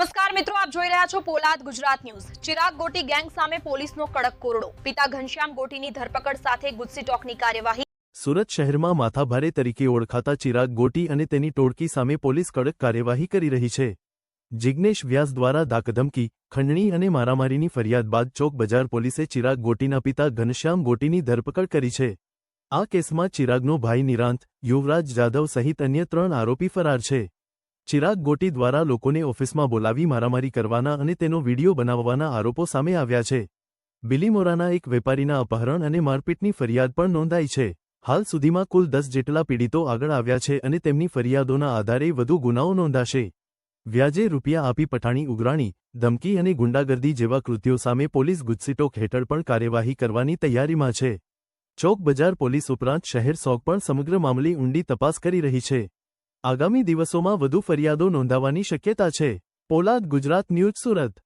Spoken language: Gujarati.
નમસ્કાર મિત્રો, આપ જોઈ રહ્યા છો પોલાદ ગુજરાત ન્યૂઝ. ચિરાગ ગોટી ગેંગ સામે પોલીસનો કડક કોરડો. પિતા ઘનશ્યામ ગોટીની ધરપકડ સાથે ગુજસી ટોકની કાર્યવાહી. સુરત શહેરમાં માથાભારે તરીકે ઓળખાતા ચિરાગ ગોટી અને તેની ટોળકી સામે પોલીસ કડક કાર્યવાહી કરી રહી છે. જિગ્નેશ વ્યાસ દ્વારા દાકધમકી ખંડણી અને મારામારીની ફરિયાદ બાદ ચોક બજાર પોલીસે ચિરાગ ગોટીના પિતા ઘનશ્યામ ગોટીની ધરપકડ કરી છે. આ કેસમાં ચિરાગનો ભાઈ નિરાંત, યુવરાજ જાધવ સહિત અન્ય ત્રણ આરોપી ફરાર છે. ચિરાગ ગોટી દ્વારા લોકોને ઓફિસમાં બોલાવી મારામારી કરવાના અને તેનો વીડિયો બનાવવાના આરોપો સામે આવ્યા છે. બિલીમોરાના એક વેપારીના અપહરણ અને મારપીટની ફરિયાદ પણ નોંધાઈ છે. હાલ સુધીમાં કુલ દસ જેટલા પીડિતો આગળ આવ્યા છે અને તેમની ફરિયાદોના આધારે વધુ ગુનાઓ નોંધાશે. વ્યાજે રૂપિયા આપી પઠાણી ઉઘરાણી, ધમકી અને ગુંડાગર્દી જેવા કૃત્યો સામે પોલીસ ગુજસીટોક હેઠળ પણ કાર્યવાહી કરવાની તૈયારીમાં છે. ચોક બજાર પોલીસ ઉપરાંત શહેર સોગ પણ સમગ્ર મામલે ઊંડી તપાસ કરી રહી છે. આગામી દિવસોમાં વધુ ફરિયાદો નોંધાવાની શક્યતા છે. પોલાદ ગુજરાત ન્યૂઝ સુરત.